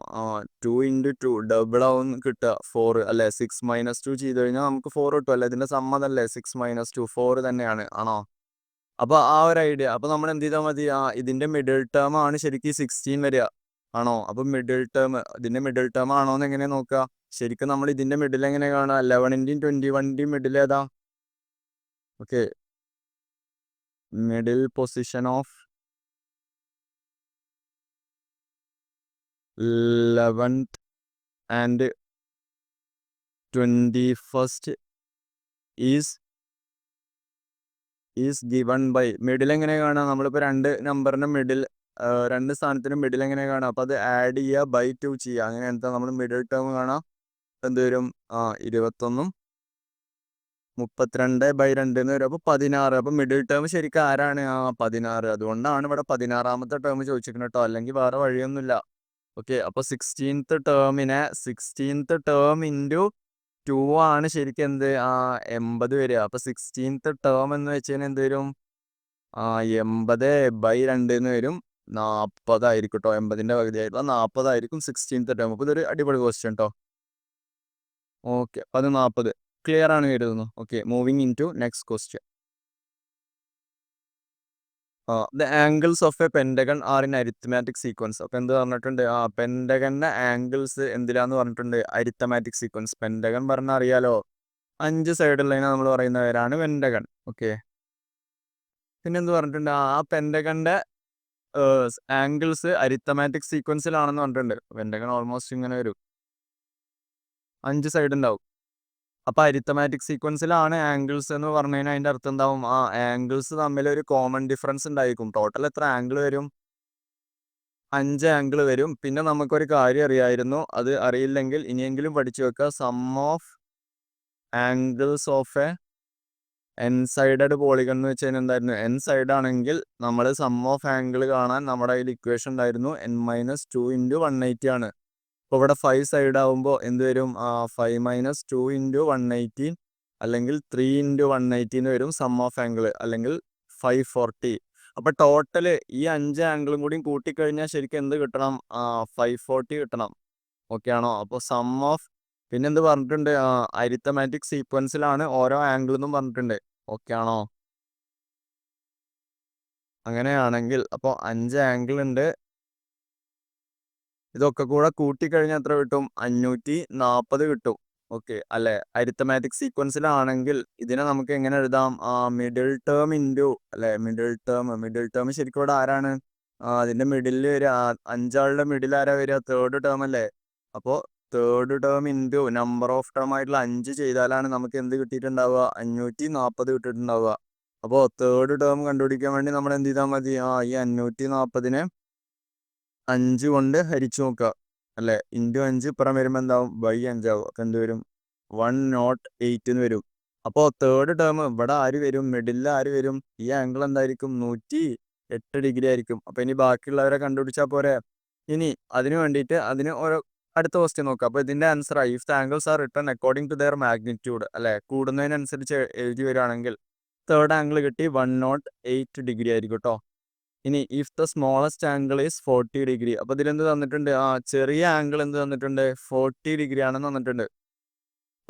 ടു ഇന്റു ടു ഡബിൾ ആവും കിട്ടുക. ഫോർ അല്ലേ? സിക്സ് മൈനസ് ടു ചെയ്ത് കഴിഞ്ഞാൽ നമുക്ക് ഫോർ കിട്ടും. അല്ലെ? ഇതിന്റെ സമ്മതല്ലേ സിക്സ് മൈനസ് ടു ഫോർ തന്നെയാണ്. ആണോ? അപ്പൊ ആ ഒരു ഐഡിയ. അപ്പൊ നമ്മൾ എന്ത് ചെയ്താൽ മതി? ആ ഇതിന്റെ മിഡിൽ ടേം ആണ് ശരിക്കും സിക്സ്റ്റീൻ വരിക. ആണോ? അപ്പൊ മിഡിൽ ടേം ഇതിന്റെ മിഡിൽ ടേം ആണോ എന്ന് എങ്ങനെ നോക്കുക ശരിക്കും നമ്മൾ ഇതിന്റെ മിഡിൽ എങ്ങനെ കാണുക ലെവനിന്റെയും ട്വന്റി വണ്ണിന്റെയും മിഡിൽ ഏതാ? Okay. Middle position of eleventh and twenty first is is given by. Middle എങ്ങനെ കാണാം? നമ്മളിപ്പോൾ രണ്ട് നമ്പറിന്റെ മിഡിൽ രണ്ട് സ്ഥാനത്തിന് മിഡിൽ എങ്ങനെ കാണാം? അപ്പോൾ അത് ആഡ് ചെയ്യുക ബൈ ടു ചെയ്യുക അങ്ങനെ എന്താ നമ്മൾ മിഡിൽ ടേം കാണാം? എന്ത് വരും? ആ ഇരുപത്തൊന്നും മുപ്പത്തിരണ്ട് ബൈ രണ്ട് എന്ന് വരും. അപ്പോൾ പതിനാറ്. അപ്പോൾ മിഡിൽ ടേം ശരിക്കും ആരാണ്? ആ പതിനാറ്. അതുകൊണ്ടാണ് ഇവിടെ പതിനാറാമത്തെ ടേം ചോദിച്ചിരിക്കുന്നത് കേട്ടോ. അല്ലെങ്കിൽ വേറെ വഴിയൊന്നുമില്ല. ഓക്കെ. അപ്പോൾ സിക്സ്റ്റീൻത്ത് ടേമിനെ സിക്സ്റ്റീൻത്ത് ടേം ഇന്റു ടു ആണ് ശരിക്കും എന്ത്? ആ എൺപത് വരിക. അപ്പൊ സിക്സ്റ്റീൻത്ത് ടേം എന്ന് വെച്ച് കഴിഞ്ഞാൽ എന്ത് വരും? ആ എൺപത് ബൈ രണ്ട് എന്ന് വരും. നാൽപ്പതായിരിക്കും കേട്ടോ എൺപതിന്റെ പകുതി ആയിട്ടുള്ള നാൽപ്പതായിരിക്കും സിക്സ്റ്റീൻത്ത് ടേം അപ്പോൾ ഇതൊരു അടിപൊളി ക്വസ്റ്റ്യൻ കേട്ടോ ഓക്കെ അത് നാൽപ്പത് ക്ലിയർ ആണ് കരുതുന്നു okay moving into next question the angles of a pentagon are in arithmetic sequence. അപ്പൊ എന്ത് പറഞ്ഞിട്ടുണ്ട്? ആ പെൻഡഗണിന്റെ ആംഗിൾസ് എന്തിലാന്ന് പറഞ്ഞിട്ടുണ്ട്? Arithmetic sequence. പെൻഡഗൺ പറഞ്ഞാൽ അറിയാലോ? അഞ്ച് സൈഡുള്ളതിനെ നമ്മൾ പറയുന്നവരാണ് പെൻഡഗൺ ഓക്കെ. പിന്നെ എന്ത് പറഞ്ഞിട്ടുണ്ട്? ആ പെൻഡഗണിന്റെ ആംഗിൾസ് അരിത്തമാറ്റിക് സീക്വൻസിലാണെന്ന് പറഞ്ഞിട്ടുണ്ട്. പെൻഡഗൺ ഓൾമോസ്റ്റ് ഇങ്ങനെ വരും. അഞ്ച് സൈഡ് ഉണ്ടാവും അപ്പോൾ അരിത്തമാറ്റിക് സീക്വൻസിലാണ് ആംഗിൾസ് എന്ന് പറഞ്ഞു അതിന്റെ അർത്ഥം എന്താവും ആ ആംഗിൾസ് തമ്മിൽ ഒരു കോമൺ ഡിഫറൻസ് ഉണ്ടായിരിക്കും. ടോട്ടൽ എത്ര ആംഗിൾ വരും? അഞ്ച് ആംഗിൾ വരും. പിന്നെ നമുക്കൊരു കാര്യം അറിയായിരുന്നു. അത് അറിയില്ലെങ്കിൽ ഇനിയെങ്കിലും പഠിച്ചു വെക്കുക sum of angles of a n sided polygon എന്ന് വെച്ച് കഴിഞ്ഞാൽ എന്തായിരുന്നു? എൻ സൈഡ് ആണെങ്കിൽ നമ്മൾ സം ഓഫ് ആംഗിൾ കാണാൻ നമ്മുടെ കയ്യിൽ ഇക്വേഷൻ ഉണ്ടായിരുന്നു. N minus two into one eighty ആണ്. അപ്പോൾ ഇവിടെ ഫൈവ് സൈഡ് ആകുമ്പോൾ എന്ത് വരും? Five minus two into one eighteen അല്ലെങ്കിൽ ത്രീ ഇന്റു വൺ എയ്റ്റീൻ വരും സം ഓഫ് ആംഗിൾ അല്ലെങ്കിൽ ഫൈവ് ഫോർട്ടി അപ്പോൾ ടോട്ടൽ ഈ അഞ്ച് ആംഗിളും കൂടി കൂട്ടിക്കഴിഞ്ഞാൽ ശരിക്കും എന്ത് കിട്ടണം? ഫൈവ് ഫോർട്ടി കിട്ടണം. ഓക്കെ ആണോ? അപ്പോൾ സം ഓഫ് പിന്നെ എന്ത് പറഞ്ഞിട്ടുണ്ട്? അരിത്തമാറ്റിക് സീക്വൻസിലാണ് ഓരോ ആംഗിൾ എന്നും പറഞ്ഞിട്ടുണ്ട്. ഓക്കെ ആണോ? അങ്ങനെയാണെങ്കിൽ അപ്പോൾ അഞ്ച് ആംഗിൾ ഉണ്ട് ഇതൊക്കെ കൂടെ കൂട്ടിക്കഴിഞ്ഞാൽ എത്ര കിട്ടും? അഞ്ഞൂറ്റി നാൽപ്പത് കിട്ടും. ഓക്കെ അല്ലെ? അരിത്തമാറ്റിക് സീക്വൻസിലാണെങ്കിൽ ഇതിനെ നമുക്ക് എങ്ങനെ എഴുതാം? ആ മിഡിൽ ടേം ഇന്റു അല്ലെ? മിഡിൽ ടേം മിഡിൽ ടേം ശരിക്കും ഇവിടെ ആരാണ്? അതിന്റെ മിഡിലിൽ വരിക അഞ്ചാളുടെ മിഡിൽ ആരാ വരിക തേർഡ് ടേം അല്ലേ? അപ്പോൾ third term into number of term ആയിട്ടുള്ള അഞ്ച് ചെയ്താലാണ് നമുക്ക് എന്ത് കിട്ടിയിട്ടുണ്ടാവുക? അഞ്ഞൂറ്റി നാൽപ്പത് കിട്ടിയിട്ടുണ്ടാവുക. അപ്പോൾ തേർഡ് ടേം കണ്ടുപിടിക്കാൻ വേണ്ടി നമ്മൾ എന്ത് ചെയ്താൽ മതി? ആ ഈ അഞ്ഞൂറ്റി നാൽപ്പതിനെ അഞ്ച് കൊണ്ട് ഹരിച്ചു നോക്കുക. അല്ലെ? ഇന്റു അഞ്ച് ഇപ്പുറം വരുമ്പോൾ എന്താവും? ബൈ അഞ്ചാവും. അപ്പം എന്ത് വരും? വൺ നോട്ട് എയ്റ്റ് എന്ന് വരും. അപ്പോൾ തേർഡ് ടേം ഇവിടെ ആര് വരും? മിഡിലിൽ ആര് വരും? ഈ ആംഗിൾ എന്തായിരിക്കും? നൂറ്റി എട്ട് ഡിഗ്രി ആയിരിക്കും. അപ്പോൾ ഇനി ബാക്കിയുള്ളവരെ കണ്ടുപിടിച്ചാൽ പോരെ? ഇനി അതിന് വേണ്ടിയിട്ട് അതിന് ഓരോ അടുത്ത ക്വസ്റ്റ്യൻ നോക്കുക അപ്പോൾ ഇതിന്റെ ആൻസർ ആയി if angles are return according to their magnitude അല്ലെ? കൂടുന്നതിനനുസരിച്ച് എഴുതി വരികയാണെങ്കിൽ തേർഡ് ആംഗിൾ കിട്ടി വൺ നോട്ട് എയ്റ്റ് ഡിഗ്രി ആയിരിക്കും കേട്ടോ ഇനി if the smallest angle is forty degree അപ്പോൾ ഇതിലെന്ത് തന്നിട്ടുണ്ട്? ആ ചെറിയ ആംഗിൾ എന്ത് തന്നിട്ടുണ്ട്? ഫോർട്ടി ഡിഗ്രി ആണെന്ന് തന്നിട്ടുണ്ട്.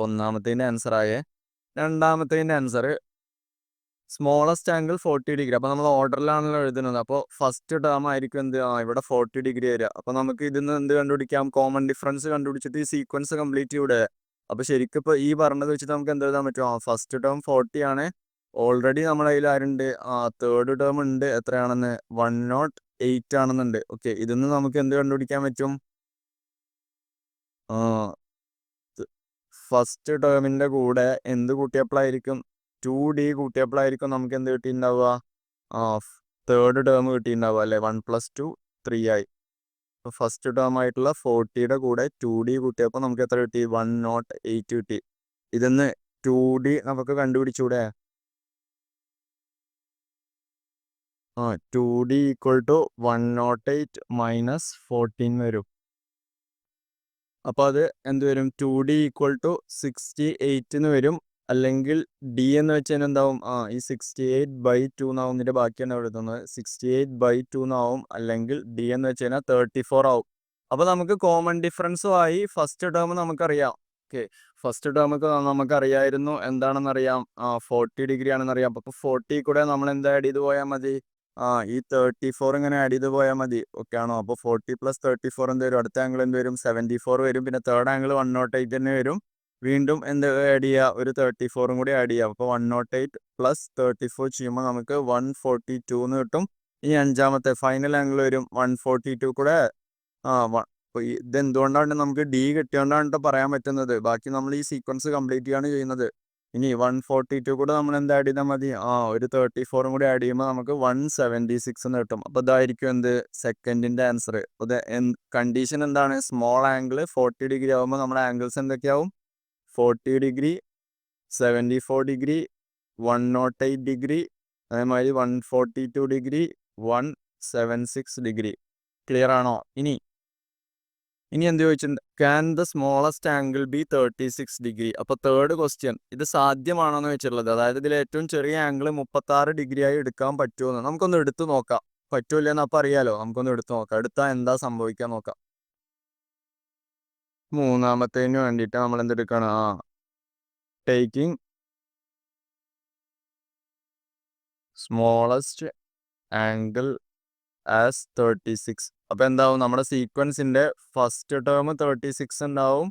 ഒന്നാമത്തേന്റെ ആൻസർ ആയേ രണ്ടാമത്തേന്റെ answer smallest angle forty degree അപ്പോൾ നമ്മൾ ഓർഡറിലാണല്ലോ എഴുതുന്നത്. അപ്പോൾ ഫസ്റ്റ് ടേം ആയിരിക്കും എന്ത്? ആ ഇവിടെ ഫോർട്ടി ഡിഗ്രി വരിക. അപ്പോൾ നമുക്ക് ഇതിൽ നിന്ന് എന്ത് കണ്ടുപിടിക്കാം? കോമൺ ഡിഫറൻസ് കണ്ടുപിടിച്ചിട്ട് ഈ സീക്വൻസ് കംപ്ലീറ്റ് ചെയ്യൂടെ. അപ്പോൾ ശരിക്കും ഇപ്പൊ ഈ പറഞ്ഞത് വെച്ചിട്ട് നമുക്ക് എന്ത് എഴുതാൻ പറ്റും? ആ ഫസ്റ്റ് ടേം ഫോർട്ടി ആണ്. ഓൾറെഡി നമ്മുടെ കയ്യിൽ ആരുണ്ട്? ആ തേർഡ് ടേം ഉണ്ട്. എത്രയാണെന്ന്? വൺ നോട്ട് എയ്റ്റ് ആണെന്നുണ്ട്. ഓക്കെ ഇതിന്ന് നമുക്ക് എന്ത് കണ്ടുപിടിക്കാൻ പറ്റും? ഫസ്റ്റ് ടേമിന്റെ കൂടെ എന്ത് കൂട്ടിയപ്പോഴായിരിക്കും ടു ഡി കൂട്ടിയപ്പോഴായിരിക്കും നമുക്ക് എന്ത് കിട്ടിയിട്ടുണ്ടാവുക? ആ തേർഡ് ടേം കിട്ടിയിട്ടുണ്ടാവുക അല്ലെ? വൺ പ്ലസ് ടു ത്രീ ആയി. ഫസ്റ്റ് ടേം ആയിട്ടുള്ള ഫോർട്ടിയുടെ കൂടെ ടു ഡി കൂട്ടിയപ്പോൾ നമുക്ക് എത്ര കിട്ടി? വൺ നോട്ട് എയ്റ്റ് കിട്ടി. ഇതിന്ന് ടു ഡി നമുക്ക് കണ്ടുപിടിച്ചൂടെ? ആ two d equal to one nought eight minus fourteen വരും. അപ്പോൾ അത് എന്ത് വരും? Two d equal to sixty എയ്റ്റിന് വരും. അല്ലെങ്കിൽ ഡി എന്ന് വെച്ച് കഴിഞ്ഞാൽ എന്താവും? ആ ഈ സിക്സ്റ്റി എയ്റ്റ് ബൈ ടു എന്നാവും ഇതിന്റെ ബാക്കിയാണ് എഴുതുന്നത്. സിക്സ്റ്റി എയ്റ്റ് ബൈ ടു എന്നാവും അല്ലെങ്കിൽ ഡി എന്ന് വെച്ച് കഴിഞ്ഞാൽ തേർട്ടി ഫോർ ആവും. അപ്പോൾ നമുക്ക് കോമൺ ഡിഫറൻസും ആയി. ഫസ്റ്റ് ടേം നമുക്കറിയാം. ഓക്കെ ഫസ്റ്റ് ടേമൊക്കെ നമുക്കറിയായിരുന്നു. എന്താണെന്നറിയാം? ഫോർട്ടി ഡിഗ്രി ആണെന്ന് അറിയാം അപ്പോൾ ഫോർട്ടി കൂടെ നമ്മൾ എന്താ ആഡ് ചെയ്ത് പോയാൽ മതി? ആ ഈ തേർട്ടി ഫോർ ഇങ്ങനെ ആഡ് ചെയ്ത് പോയാൽ മതി. ഓക്കെ ആണോ? അപ്പോൾ ഫോർട്ടി പ്ലസ് തേർട്ടി ഫോർ എന്ത് വരും? അടുത്ത ആംഗിൾ എന്ത് വരും? സെവന്റി ഫോർ വരും. പിന്നെ third angle one nought eight തന്നെ വരും. വീണ്ടും എന്ത് ആഡ് ചെയ്യുക ഒരു തേർട്ടി ഫോറും കൂടി ആഡ് ചെയ്യുക അപ്പോൾ one nought eight plus thirty four ചെയ്യുമ്പോൾ നമുക്ക് വൺ ഫോർട്ടി ടു എന്ന് കിട്ടും. ഈ അഞ്ചാമത്തെ ഫൈനൽ ആംഗിൾ വരും. വൺ ഫോർട്ടി ടു കൂടെ ആ അപ്പോൾ ഇതെന്തുകൊണ്ടാണ് നമുക്ക് ഡി കിട്ടിയോണ്ടാണ് പറയാൻ പറ്റുന്നത്. ബാക്കി നമ്മൾ ഈ സീക്വൻസ് കംപ്ലീറ്റ് ചെയ്യാണ് ചെയ്യുന്നത്. ഇനി വൺ ഫോർട്ടി ടു കൂടെ നമ്മൾ എന്താ ആഡ് ചെയ്താൽ മതി? ആ ഒരു തേർട്ടി ഫോറും കൂടി ആഡ് ചെയ്യുമ്പോൾ നമുക്ക് വൺ സെവന്റി സിക്സ് എന്ന് കിട്ടും. അപ്പോൾ ഇതായിരിക്കും എന്ത്? സെക്കൻഡിന്റെ ആൻസർ അത് കണ്ടീഷൻ എന്താണ്? സ്മോൾ ആംഗിൾ ഫോർട്ടി ഡിഗ്രി ആകുമ്പോൾ നമ്മുടെ angles എന്തൊക്കെയാവും? Forty degree seventy four degree one nought eight degree അതേമാതിരി one forty two degree one seven six degree clear ആണോ? ഇനി ഇനി എന്ത് ചോദിച്ചിട്ടുണ്ട്? Can the smallest angle be thirty six degree അപ്പോൾ തേർഡ് ക്വസ്റ്റ്യൻ ഇത് സാധ്യമാണോ എന്ന് വെച്ചിട്ടുള്ളത് അതായത് ഇതിൽ ഏറ്റവും ചെറിയ ആംഗിൾ മുപ്പത്തി ആറ് ഡിഗ്രി ആയി എടുക്കാൻ പറ്റുമോ നമുക്കൊന്ന് എടുത്തു നോക്കാം. പറ്റൂല എന്ന് അപ്പം അറിയാലോ. നമുക്കൊന്ന് എടുത്തു നോക്കാം. എടുത്താൽ എന്താ സംഭവിക്കാൻ നോക്കാം. മൂന്നാമത്തേന് വേണ്ടിയിട്ട് നമ്മൾ എന്തെടുക്കണം ആ taking smallest angle as thirty six അപ്പോൾ എന്താവും? നമ്മുടെ സീക്വൻസിന്റെ ഫസ്റ്റ് ടേം തേർട്ടി സിക്സ് ഉണ്ടാവും.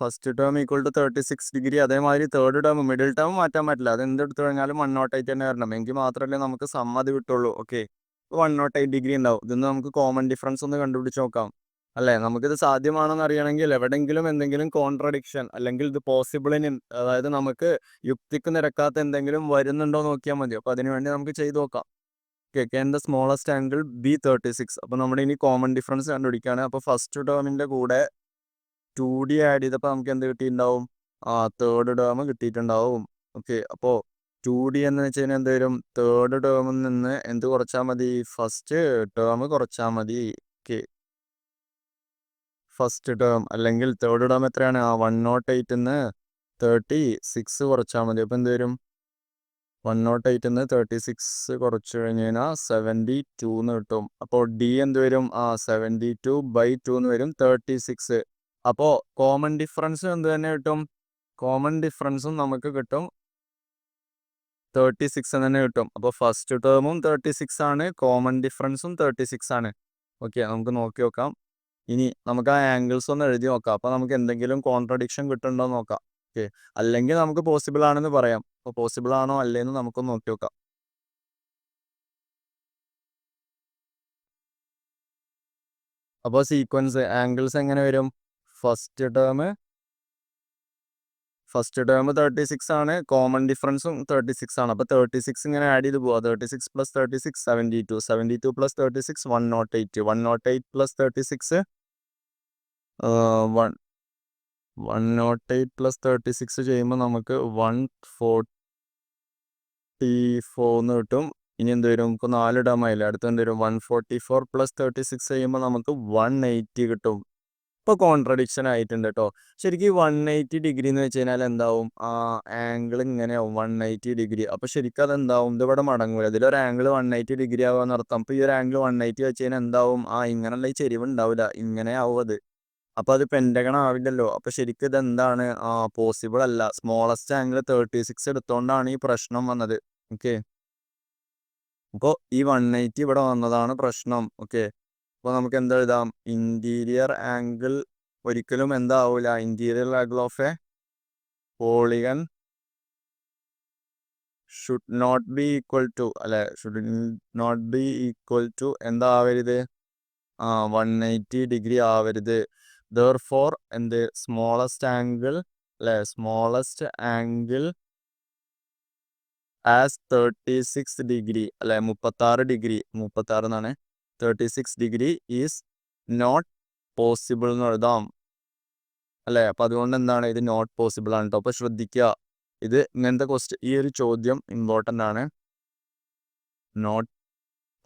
First term equal to thirty six degree അതേമാതിരി തേർഡ് ടേം മിഡിൽ ടേം മാറ്റാൻ പറ്റില്ല. അത് എന്തെടുത്തു കഴിഞ്ഞാലും വൺ നോട്ട് എയ്റ്റ് തന്നെ വരണം. എങ്കിൽ മാത്രമല്ലേ നമുക്ക് സമ്മതി വിട്ടുള്ളൂ okay. One nought eight degree ഉണ്ടാവും. ഇതൊന്ന് നമുക്ക് കോമൺ ഡിഫറൻസ് ഒന്ന് കണ്ടുപിടിച്ച് നോക്കാം. അല്ലേ? നമുക്കിത് സാധ്യമാണെന്ന് അറിയണമെങ്കിൽ എവിടെങ്കിലും എന്തെങ്കിലും കോൺട്രഡിക്ഷൻ അല്ലെങ്കിൽ ഇത് പോസിബിളിന് അതായത് നമുക്ക് യുക്തിക്ക് നിരക്കാത്ത എന്തെങ്കിലും വരുന്നുണ്ടോ നോക്കിയാൽ മതി. അപ്പോൾ അതിനുവേണ്ടി നമുക്ക് ചെയ്തു നോക്കാം. Can the smallest angle be thirty six അപ്പോൾ നമ്മുടെ ഇനി കോമൺ ഡിഫറൻസ് കണ്ടുപിടിക്കുകയാണ് അപ്പോൾ ഫസ്റ്റ് ടേമിന്റെ കൂടെ ടു ഡി ആഡ് ചെയ്തപ്പോൾ നമുക്ക് എന്ത് കിട്ടിയിട്ടുണ്ടാവും? ആ തേർഡ് ടേം കിട്ടിയിട്ടുണ്ടാവും. ഓക്കെ അപ്പോൾ ടു ഡി എന്ന് വെച്ച് കഴിഞ്ഞാൽ എന്ത് വരും? തേർഡ് ടേമിൽ നിന്ന് എന്ത് കുറച്ചാൽ മതി? ഫസ്റ്റ് ടേം കുറച്ചാൽ മതി. ഓക്കെ ഫസ്റ്റ് ടേം അല്ലെങ്കിൽ തേർഡ് ടേം എത്രയാണ്? ആ വൺ നോട്ട് എയ്റ്റിൽ നിന്ന് തേർട്ടി സിക്സ് കുറച്ചാൽ മതി. അപ്പോൾ എന്ത് വരും? വൺ നോട്ട് എയ്റ്റിൽ നിന്ന് തേർട്ടി സിക്സ് കുറച്ച് കഴിഞ്ഞ് കഴിഞ്ഞാൽ സെവന്റി ടു എന്ന് കിട്ടും. അപ്പോൾ ഡി എന്ത് വരും? ആ സെവന്റി ടു ബൈ ടു എന്ന് വരും തേർട്ടി സിക്സ് അപ്പോൾ കോമൺ ഡിഫറൻസും എന്ത് തന്നെ കിട്ടും? കോമൺ ഡിഫറൻസും നമുക്ക് കിട്ടും തേർട്ടി സിക്സ് തന്നെ കിട്ടും. അപ്പോൾ ഫസ്റ്റ് ടേമും തേർട്ടി സിക്സ് ആണ് കോമൺ ഡിഫറൻസും തേർട്ടി സിക്സ് ആണ്. ഓക്കെ നമുക്ക് നോക്കി നോക്കാം. ഇനി നമുക്ക് ആ ആംഗിൾസ് ഒന്ന് എഴുതി നോക്കാം. അപ്പോൾ നമുക്ക് എന്തെങ്കിലും കോൺട്രഡിക്ഷൻ കിട്ടുന്നുണ്ടോ നോക്കാം. ഓക്കെ. അല്ലെങ്കിൽ നമുക്ക് പോസിബിൾ ആണെന്ന് പറയാം. അപ്പോൾ പോസിബിൾ ആണോ അല്ലേന്ന് നമുക്കൊന്ന് നോക്കി നോക്കാം. അപ്പോൾ സീക്വൻസ് ആംഗിൾസ് എങ്ങനെ വരും? First term first term thirty six ആണ്. കോമൺ ഡിഫറൻസും തേർട്ടി സിക്സ് ആണ്. അപ്പോൾ തേർട്ടി സിക്സ് ഇങ്ങനെ ആഡ് ചെയ്ത് പോവാ. Thirty six plus thirty six seventy two. Seventy two plus thirty six one nought eight. One nought eight plus thirty six one one nought eight plus thirty six ചെയ്യുമ്പോൾ നമുക്ക് വൺ ഫോർട്ടി ഫോർന്ന് കിട്ടും. ഇനി എന്ത് വരും? നമുക്ക് നാല് ടേം ആയില്ലേ അടുത്ത് എന്ത് വരും? One forty four plus thirty six ചെയ്യുമ്പോൾ നമുക്ക് വൺ എയ്റ്റി കിട്ടും. ഇപ്പോൾ കോൺട്രഡിക്ഷൻ ആയിട്ടുണ്ട് കേട്ടോ ശരിക്കും വൺ എയ്റ്റി ഡിഗ്രി എന്ന് വെച്ച് കഴിഞ്ഞാൽ എന്താവും? ആ ആംഗിൾ ഇങ്ങനെയാവും. വൺ എയ്റ്റി ഡിഗ്രി അപ്പോൾ ശരിക്കും അതെന്താവും? ഇതിവിടെ മടങ്ങൂല. ഇതിലൊരു ആംഗിൾ വൺ എയ്റ്റി ഡിഗ്രി ആവുക അർത്ഥം അപ്പോൾ ഈ ഒരു ആംഗിൾ വൺ എയ്റ്റി വെച്ച് കഴിഞ്ഞാൽ എന്താവും? ആ ഇങ്ങനെയുള്ള ഈ ചെരിവ് ഉണ്ടാവില്ല. ഇങ്ങനെ ആവും അത്. അപ്പോൾ അത് പെന്റഗൺ ആവില്ലല്ലോ. അപ്പോൾ ശരിക്കും ഇതെന്താണ്? ആ പോസിബിൾ അല്ല. സ്മോളസ്റ്റ് ആംഗിൾ തേർട്ടി സിക്സ് എടുത്തോണ്ടാണ് ഈ പ്രശ്നം വന്നത്. ഓക്കെ അപ്പോൾ ഈ വൺ എയ്റ്റി ഇവിടെ വന്നതാണ് പ്രശ്നം. ഓക്കെ അപ്പോൾ നമുക്ക് എന്താ എഴുതാം? ഇന്റീരിയർ ആംഗിൾ ഒരിക്കലും എന്താവൂല. Interior angle of a polygon should not be equal to അല്ലെ should not be equal to എന്താ ആവരുത് ആ വൺ എയ്റ്റി ഡിഗ്രി ആവരുത്. ദർ ഫോർ എന്ത് സ്മോളസ്റ്റ് ആംഗിൾ അല്ലെ smallest angle as thirty six degree അല്ലെ മുപ്പത്താറ് ഡിഗ്രി മുപ്പത്താറ് എന്നാണ് thirty six degree is not possible എന്ന് എഴുതാം. അല്ലെ? അപ്പം അതുകൊണ്ട് എന്താണ്? ഇത് നോട്ട് പോസിബിൾ ആണ് കേട്ടോ അപ്പോൾ ശ്രദ്ധിക്കുക ഇത് ഇങ്ങനത്തെ ക്വസ്റ്റ്യൻ ഈ ഒരു ചോദ്യം ഇമ്പോർട്ടന്റ് ആണ്. നോട്ട്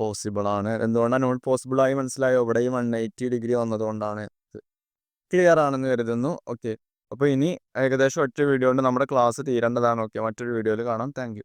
പോസിബിൾ ആണ്. എന്തുകൊണ്ടാണ് നോട്ട് പോസിബിൾ ആയി മനസ്സിലായോ? ഇവിടെ ഈ വൺ എയ്റ്റി ഡിഗ്രി വന്നതുകൊണ്ടാണ്. ക്ലിയർ ആണെന്ന് കരുതുന്നു. ഓക്കെ. അപ്പോൾ ഇനി ഏകദേശം ഒറ്റ വീഡിയോ കൊണ്ട് നമ്മുടെ ക്ലാസ് തീരേണ്ടതാണ്. ഓക്കെ. മറ്റൊരു വീഡിയോയിൽ കാണാം. താങ്ക്